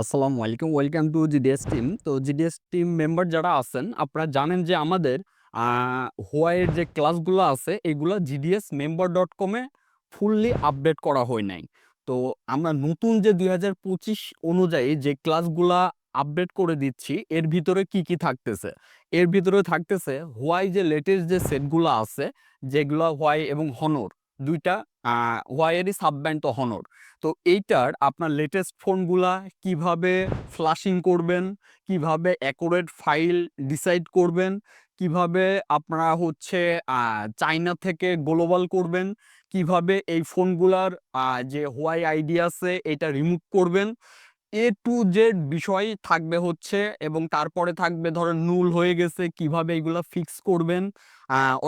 আসসালামু আলাইকুম, welcome to GDS team. তো জিডিএস টিম মেম্বার যারা আছেন, আপনারা জানেন যে আমাদের হোয়াইয়ের যে ক্লাসগুলো আছে, এগুলো জিডিএস মেম্বার ডট কমে ফুললি আপডেট করা হয় নাই। তো আমরা নতুন যে দুই হাজার পঁচিশ অনুযায়ী যে ক্লাসগুলা আপডেট করে দিচ্ছি, এর ভিতরে কি কি থাকতেছে? এর ভিতরে থাকতেছে হোয়াই যে লেটেস্ট যে সেটগুলো আছে, যেগুলো হোয়াই এবং হনর, দুইটা হোয়াইয়েরই সাবব্যান্ড তো হনর তো এইটার আপনার লেটেস্ট ফোনগুলা কীভাবে ফ্লাশিং করবেন? কীভাবে অ্যাকুরেট ফাইল ডিসাইড করবেন? কীভাবে আপনারা হচ্ছে চাইনা থেকে গ্লোবাল করবেন? কীভাবে এই ফোনগুলার যে হোয়াই আইডি আছে, এটা রিমুভ করবেন? এ টু জেড বিষয় থাকবে হচ্ছে এবং তারপরে থাকবে ধরেন নুল হয়ে গেছে, কীভাবে এগুলা ফিক্স করবেন?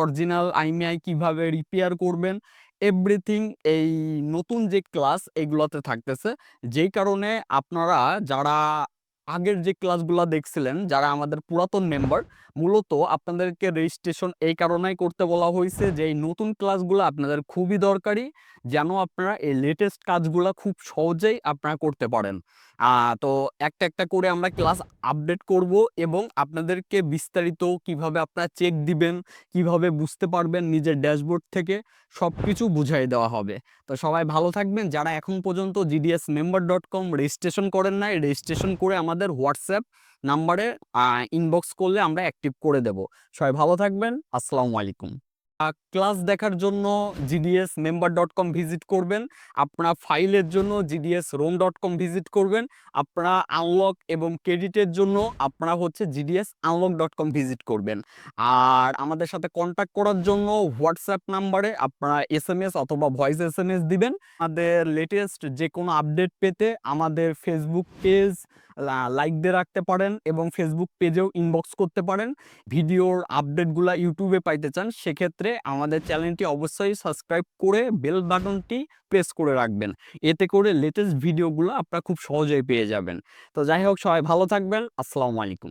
অরিজিনাল আইমিআই কীভাবে রিপেয়ার করবেন? এভরিথিং এই নতুন যে ক্লাস এগুলোতে থাকতেছে যেই কারণে আপনারা যারা আগের যে ক্লাসগুলো দেখছিলেন, যারা আমাদের পুরাতন মেম্বার, মূলত আপনাদেরকে রেজিস্ট্রেশন এই কারণেই করতে বলা হয়েছে যে, এই নতুন ক্লাসগুলো আপনাদের খুবই দরকারি, যেন আপনারা এই লেটেস্ট কাজগুলো খুব সহজেই আপনারা করতে পারেন। তো একটা একটা করে আমরা ক্লাস আপডেট করব এবং আপনাদেরকে বিস্তারিত কীভাবে আপনারা চেক দিবেন, কীভাবে বুঝতে পারবেন নিজের ড্যাশবোর্ড থেকে সব কিছু বুঝাই দেওয়া হবে। তো সবাই ভালো থাকবেন। যারা এখন পর্যন্ত GDS member dot com registration করেন নাই রেজিস্ট্রেশন করে আমাদের হোয়াটসঅ্যাপ নাম্বারে ইনবক্স করলে আমরা অ্যাক্টিভ করে দেব। সবাই ভালো থাকবেন। আসসালামু আলাইকুম। ক্লাস দেখার জন্য GDS member dot com visit করবেন। আপনারা ফাইলের জন্য GDS room dot com visit করবেন। আপনারা আনলক এবং ক্রেডিটের জন্য আপনারা হচ্ছে GDS unlock dot com visit করবেন। আর আমাদের সাথে কন্ট্যাক্ট করার জন্য হোয়াটসঅ্যাপ নাম্বারে আপনারা এস এম এস অথবা ভয়েস এস এম এস দিবেন। আমাদের লেটেস্ট যে কোনো আপডেট পেতে আমাদের ফেসবুক পেজ লাইক দিয়ে রাখতে পারেন এবং ফেসবুক পেজেও ইনবক্স করতে পারেন। ভিডিওর আপডেটগুলো ইউটিউবে পাইতে চান, সেক্ষেত্রে আমাদের চ্যানেলটি অবশ্যই সাবস্ক্রাইব করে বেল বাটনটি প্রেস করে রাখবেন। এতে করে লেটেস্ট ভিডিওগুলো আপনারা খুব সহজেই পেয়ে যাবেন। তো যাই হোক, সবাই ভালো থাকবেন। আসসালামু আলাইকুম।